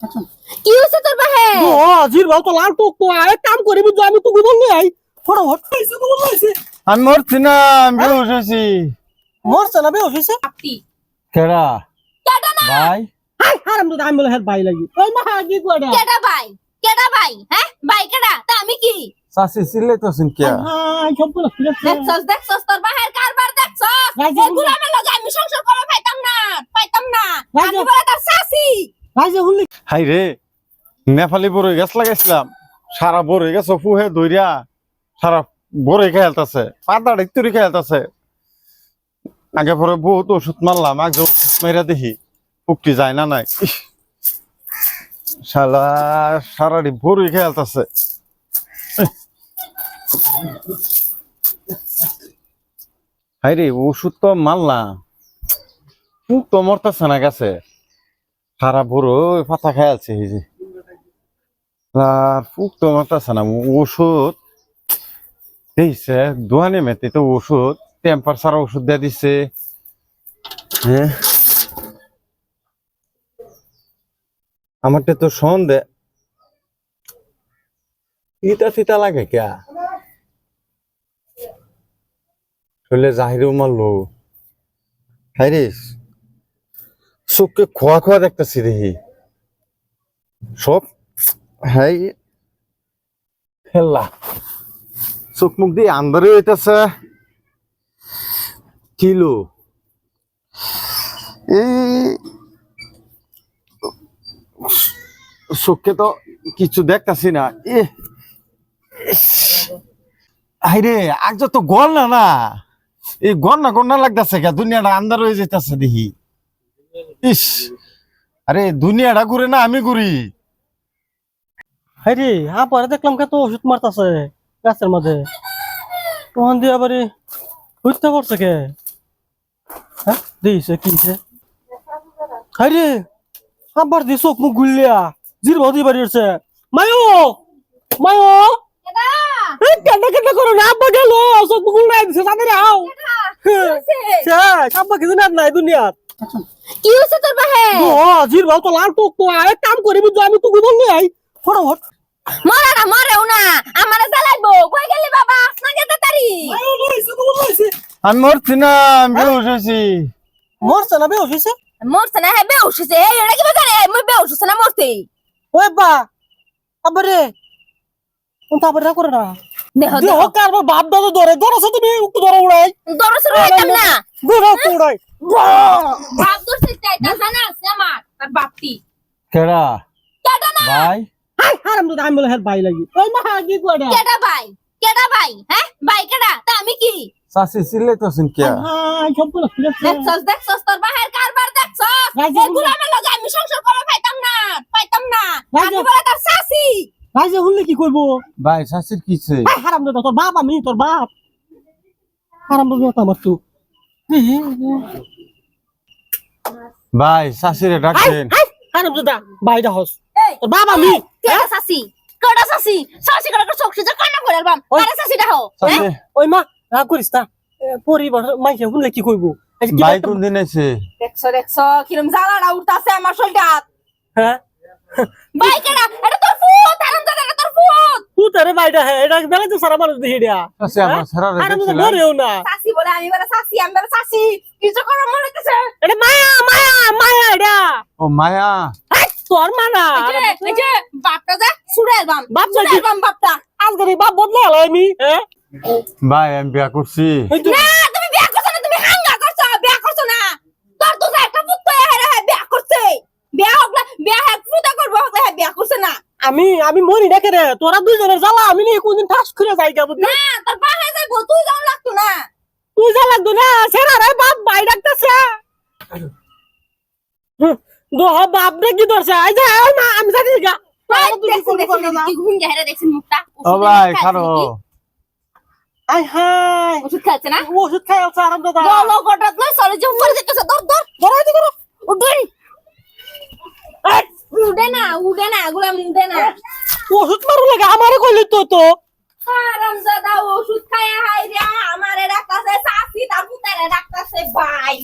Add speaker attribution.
Speaker 1: কি হয়েছে তোর বাহে?
Speaker 2: ও জির ভাও তো লাল টক তো আয় কাম করি বুঝছ আমি তোকে বললি আই। ফটাফট আইছে তো বললি আইছে
Speaker 3: আমি মরছি না আমি বেহুশ হয়েছি
Speaker 2: মরছে না বে অফিসে
Speaker 1: আপনি।
Speaker 3: কেডা?
Speaker 1: কেডা না?
Speaker 3: ভাই?
Speaker 2: হাই হারাম তো আমি বলে হেড বাই লাগি। ওই মা কি করে
Speaker 1: কেডা ভাই? কেডা ভাই? হ্যাঁ? ভাই কেডা? তা আমি কি?
Speaker 3: চাষি চিল্লাই তো শুন কে
Speaker 2: হাই সব বলে
Speaker 1: দেখছস দেখছস তোর বাহের কারবার দেখছস। লগে আমি সংসার করে পাইতাম না পাইতাম না। আমি বলে তার শাসি
Speaker 2: রাইজে হুল্লি
Speaker 3: হাই রে, নেপালি বড়ই গাছ লাগাইছিলাম। সারা বড়ই গাছ ফুহে দইরা, সারা বড়ই খেয়ালতাছে পাতা ডিক্তুরি খেয়ালতাছে আগে পরে বহুত ওষুধ মারলাম, আগে ওষুধ মেরা দেখি পুকটি যায় না নাই। শালা খেয়ালতাছে হাই রে, ওষুধ তো মারলাম। পুক তো মরতাছে না গেছে। সারা বড় পাতা খেয়ালছে এই যে। আর ফুক তো মারতাছে না ওষুধ দিছে দোয়ানে মেতে তো ওষুধ টেম্পারেচার ওষুধ দিয়ে দিছে। হ্যাঁ? আমারটা তো সন্ধে। তিতা তিতা লাগে কে? শরীরে জাহিরও মারলো হাই রে। চোখকে খোয়া খোয়া দেখতেছি দেখি। সব হাই। হেল্লা চোখ মুখ দিয়ে আন্দারে হইতেছে। কিলো? এই চোখকে তো কিছু দেখতাছি না। এ হাইরে আজ তো গল না না। এই গন্না গন্না লাগতেছে কে দুনিয়াটা আন্দার হয়ে যেতেছে দেখি। ইস আরে দুনিয়াটা ঘুরে না আমি ঘুরি।
Speaker 2: হাই রে হা পরে দেখলাম কত ওষুধ মারতাছে গাছের মাঝে। তখন দিয়ে আবার হইতে পারছে কে? হ্যাঁ দিয়েছে কি হইছে? হাই রে আবার দিয়ে চোখ মুখ গুলিয়া জির মায়ো মায়ো!
Speaker 1: কেডা?
Speaker 2: এই কেন কেন করো না আব্বা গেল চোখ মুখ গুলাই দিছে তাদের আও। আব্বা কিছু না নাই দুনিয়াত
Speaker 1: কি হয়েছে তোর বাহে
Speaker 2: ও জির ভাও তো লাল টক তো আয় কাম করি বুঝছ আমি তোকে বললি আই। ফটাফট।
Speaker 1: মরে না মরেও না আমারে জ্বালাইবো। কই গেলি বাবা? আসনা গেতে তারি
Speaker 3: আমি মরছি না আমি বেহুশ
Speaker 2: মরছে না বে অফিসে
Speaker 1: মরছে না হ্যাঁ বেউসিছে এই এটা কি বাজারে মই বেউসিছে না মরতে
Speaker 2: ওই বা আবারে কোনটা আবার করে না।
Speaker 1: দেহ
Speaker 2: দেহ।
Speaker 1: দেহ
Speaker 2: বাপ দাদা ধরে? ধরছে তুমি উক্ত ধরে উড়াই।
Speaker 1: দরস রইতাম না।
Speaker 2: ধরে উড়াই।
Speaker 1: বাপ দরছে চাইতা জানা আছে আমার তার বাপটি।
Speaker 3: কেডা?
Speaker 1: কেডা না
Speaker 3: ভাই
Speaker 2: হাই হারাম তো আমি বলে বাই লাগি। ওই মা কি
Speaker 1: কেডা ভাই কেডা ভাই হ্যাঁ? ভাই কেডা? তা আমি কি?
Speaker 3: চাষি চিল্লাই তো শুন কে
Speaker 2: হাই সব বলে
Speaker 1: দেখছস দেখছস তোর বাহের কারবার দেখছস? লগে আমি সংসার করে পাইতাম না পাইতাম না। আমি বলে তার
Speaker 2: কি করব?
Speaker 3: ভাই কিছে
Speaker 2: হারাম দাদা তোর বাপ আমি তোর বাপ। হারাম দাদা আমার তো
Speaker 3: ভাই ডাকছেন।
Speaker 2: দাদা হস।
Speaker 1: এই
Speaker 2: তোর বাপ আমি।
Speaker 1: কেডা করে চোখ সিজা কান্না করে
Speaker 2: ওই-
Speaker 1: আরে দেখো
Speaker 3: চাষি
Speaker 2: ওই মা রাগ করিস তা। পরিবার মাইকে হুললে কি করব আজ কি
Speaker 3: ভাই কোন দিন আছে
Speaker 1: দেখছ দেখছ কিরম জ্বালাটা উঠতাছে আমার শরীরটা।
Speaker 2: হ্যাঁ?
Speaker 1: ভাই কেডা এটা তোর ফুট আরাম দাদা এটা তোর ফুট
Speaker 2: তুই তারে বাইটা হ্যাঁ এটা বেলা তো সারা মানুষ দেখি দিয়া।
Speaker 3: চাষি আমার সারা
Speaker 2: হারাম দাদা
Speaker 3: রেখেছিলেন
Speaker 2: ধরেও না।
Speaker 1: শাসি বলে আমি বলে শাসি আমি বলে শাসি কিছু করে মনে হইতেছে?
Speaker 2: এটা মায়া মায়া মায়া এটা।
Speaker 3: ও মায়া।
Speaker 2: হাই, তোর মানা
Speaker 1: এই যে এই যে বাপটা যা ছুড়ে আলবাম
Speaker 2: বাপ
Speaker 1: ছুড়ে
Speaker 2: নাকি?
Speaker 1: বাপটা।
Speaker 2: আজকে বাপ বদলে হলো আমি হ্যাঁ?
Speaker 3: ভাই আমি বিয়া করছি।
Speaker 1: বিয়া না তুমি হাঙ্গা করছ বিয়া করছ না তোর তো একটা পুত্র হ্যাঁ হ্যাঁ বিয়া করছে বিয়া হোক না বিয়া হ্যাঁ ফুটা করব হোক না, হ্যাঁ বিয়া করছে না
Speaker 2: আমি আমি মরি না কেন? তোরা দুইজনের জ্বালা আমি নিয়ে কোনদিন ঠাস খুলে যাই গা বুঝলি?
Speaker 1: না তোর বাহে যাইবো তুই যাও লাগতো না।
Speaker 2: তুই যা লাগতো না সেরা রে বাপ ভাই ডাকতেছে। দোহ বাপ রে কি ধরছে? আই যা আয় মা আমি জানি গা।
Speaker 1: ওষুধ না?
Speaker 2: খাই আছে আরাম দাদা।
Speaker 1: বলো গোটাত লই চলে যে উপরে যেতেছে দর দর
Speaker 2: ধরাই দি
Speaker 1: উঠে না উঠে না এগুলা উঠে না।
Speaker 2: ওষুধ মারু লাগে আমারে কইলি তো তো।
Speaker 1: হারাম ওষুধ খায় হাই রে আমারে ডাক্তারছে সাসি তার পুতারে ডাক্তারছে ভাই।